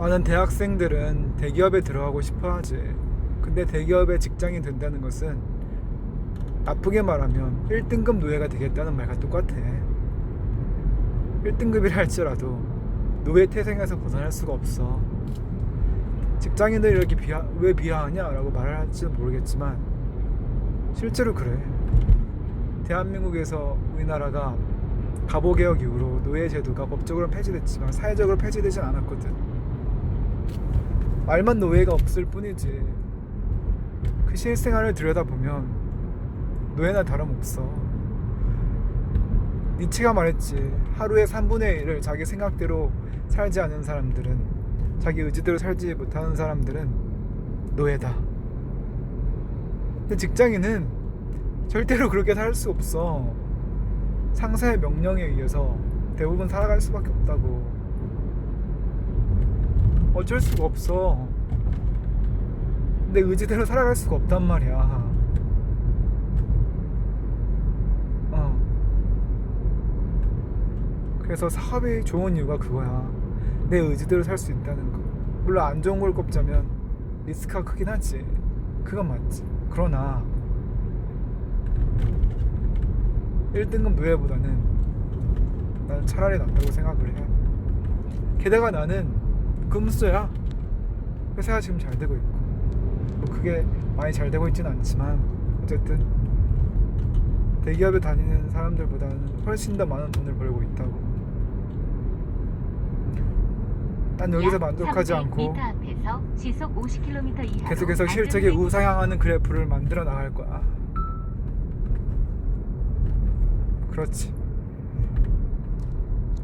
많은 대학생들은 대기업에 들어가고 싶어 하지. 근데 대기업에 직장이 된다는 것은 나쁘게 말하면 1등급 노예가 되겠다는 말과 똑같아. 1등급이라 할지라도 노예 태생에서 벗어날 수가 없어. 직장인들이 이렇게 비하, 왜 비하하냐라고 말을 할지는 모르겠지만 실제로 그래. 대한민국에서 우리나라가 갑오개혁 이후로 노예 제도가 법적으로 폐지됐지만 사회적으로 폐지되진 않았거든. 말만 노예가 없을 뿐이지. 그 실생활을 들여다보면 노예나 다름없어. 니체가 말했지. 하루에 3분의 1을 자기 생각대로 살지 않는 사람들은 자기 의지대로 살지 못하는 사람들은 노예다. 근데 직장인은 절대로 그렇게 살 수 없어. 상사의 명령에 의해서 대부분 살아갈 수밖에 없다고. 어쩔 수가 없어. 내 의지대로 살아갈 수가 없단 말이야. 어. 그래서 사업이 좋은 이유가 그거야. 내 의지대로 살 수 있다는 거. 물론 안 좋은 걸 꼽자면 리스크가 크긴 하지. 그건 맞지. 그러나 1등급 노예보다는 나는 차라리 낫다고 생각을 해. 게다가 나는 금수저야. 회사가 지금 잘 되고 있고. 뭐 그게 많이 잘 되고 있지는 않지만 어쨌든 대기업에 다니는 사람들보다는 훨씬 더 많은 돈을 벌고 있다고. 난 여기서 만족하지 않고 앞에서 시속 50km 이하로 계속해서 실적이 우상향하는 그래프를 만들어 나갈 거야. 그렇지.